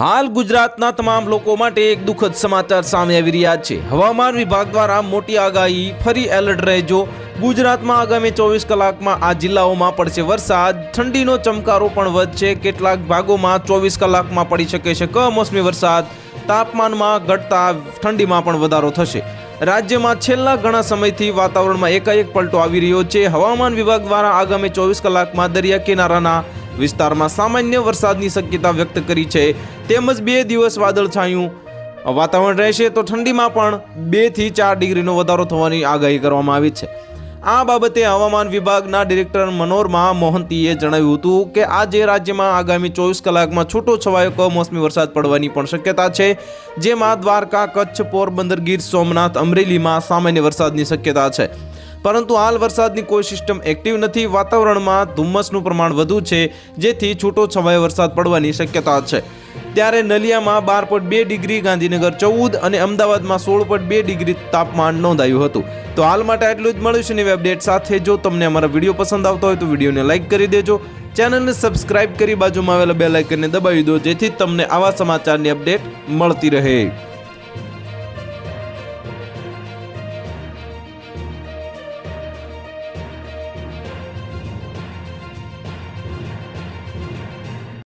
હાલ ગુજરાતના તમામ લોકો માટે એક દુઃખદ સમાચાર સામે આવી રહ્યા છે. હવામાન વિભાગ દ્વારા મોટી આગાહી, ફરી એલર્ટ રહેજો. ગુજરાતમાં આગામી ચોવીસ કલાકમાં આ જિલ્લાઓમાં પડશે વરસાદ. ઠંડીનો ચમકારો પણ વધશે. કેટલાક ભાગોમાં ચોવીસ કલાકમાં પડી શકે છે કમોસમી વરસાદ. તાપમાનમાં ઘટતા ઠંડીમાં પણ વધારો થશે. રાજ્યમાં છેલ્લા ઘણા સમયથી વાતાવરણમાં એકાએક પલટો આવી રહ્યો છે. હવામાન વિભાગ દ્વારા આગામી ચોવીસ કલાકમાં દરિયા કિનારાના વિસ્તારમાં સામાન્ય વરસાદની શક્યતા વ્યક્ત કરી છે. તેમજ બે દિવસ વાદળછાયું વાતાવરણ રહેશે તો ઠંડીમાં પણ બેથી ચાર ડિગ્રીનો વધારો થવાની આગાહી કરવામાં આવી છે. આ બાબતે હવામાન વિભાગના ડિરેક્ટર મનોરમા મોહંતીએ જણાવ્યું હતું કે આજે રાજ્યમાં આગામી ચોવીસ કલાકમાં છૂટો છવાયો કમોસમી વરસાદ પડવાની પણ શક્યતા છે. જેમાં દ્વારકા, કચ્છ, પોરબંદર, ગીર, સોમનાથ, અમરેલીમાં સામાન્ય વરસાદની શક્યતા છે. પરંતુ હાલ વરસાદની કોઈ સિસ્ટમ એક્ટિવ નથી. વાતાવરણમાં ધુમ્મસનું પ્રમાણ વધુ છે, જેથી છૂટો છવાયો વરસાદ પડવાની શક્યતા છે. ત્યારે નલિયામાં બાર પોઈન્ટ બે ડિગ્રી, ગાંધીનગર ચૌદ અને અમદાવાદમાં સોળ પોઈન્ટ બે ડિગ્રી તાપમાન નોંધાયું હતું. તો હાલ માટે આટલું જ મળ્યું છે નવી અપડેટ સાથે. જો તમને અમારા વીડિયો પસંદ આવતો હોય તો વિડીયોને લાઇક કરી દેજો. ચેનલને સબસ્ક્રાઇબ કરી બાજુમાં આવેલા બે લાઇકનને દબાવી દો, જેથી તમને આવા સમાચારની અપડેટ મળતી રહે.